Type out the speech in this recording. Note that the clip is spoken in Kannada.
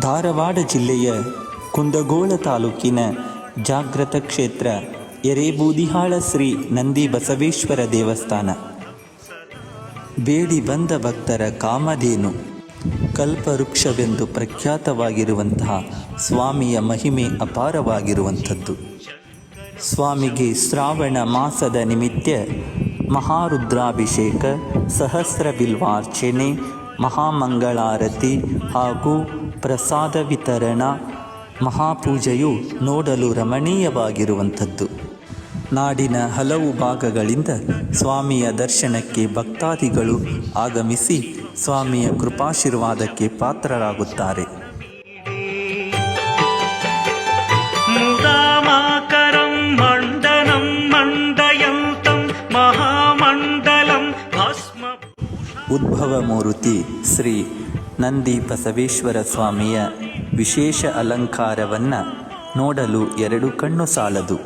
ಧಾರವಾಡ ಜಿಲ್ಲೆಯ ಕುಂದಗೋಳ ತಾಲೂಕಿನ ಜಾಗೃತ ಕ್ಷೇತ್ರ ಎರೇಬೂದಿಹಾಳ ಶ್ರೀ ನಂದಿ ಬಸವೇಶ್ವರ ದೇವಸ್ಥಾನ. ಬೇಡಿ ಬಂದ ಭಕ್ತರ ಕಾಮಧೇನು, ಕಲ್ಪವೃಕ್ಷವೆಂದು ಪ್ರಖ್ಯಾತವಾಗಿರುವಂತಹ ಸ್ವಾಮಿಯ ಮಹಿಮೆ ಅಪಾರವಾಗಿರುವಂಥದ್ದು. ಸ್ವಾಮಿಗೆ ಶ್ರಾವಣ ಮಾಸದ ನಿಮಿತ್ತ ಮಹಾರುದ್ರಾಭಿಷೇಕ, ಸಹಸ್ರ ಬಿಲ್ವಾರ್ಚನೆ, ಮಹಾಮಂಗಳಾರತಿ ಹಾಗೂ ಪ್ರಸಾದ ವಿತರಣಾ ಮಹಾಪೂಜೆಯು ನೋಡಲು ರಮಣೀಯವಾಗಿರುವಂಥದ್ದು. ನಾಡಿನ ಹಲವು ಭಾಗಗಳಿಂದ ಸ್ವಾಮಿಯ ದರ್ಶನಕ್ಕೆ ಭಕ್ತಾದಿಗಳು ಆಗಮಿಸಿ ಸ್ವಾಮಿಯ ಕೃಪಾಶೀರ್ವಾದಕ್ಕೆ ಪಾತ್ರರಾಗುತ್ತಾರೆ. ಉದ್ಭವ ಮೂರ್ತಿ ಶ್ರೀ ನಂದಿ ಬಸವೇಶ್ವರ ಸ್ವಾಮಿಯ ವಿಶೇಷ ಅಲಂಕಾರವನ್ನ ನೋಡಲು ಎರಡು ಕಣ್ಣು ಸಾಲದು.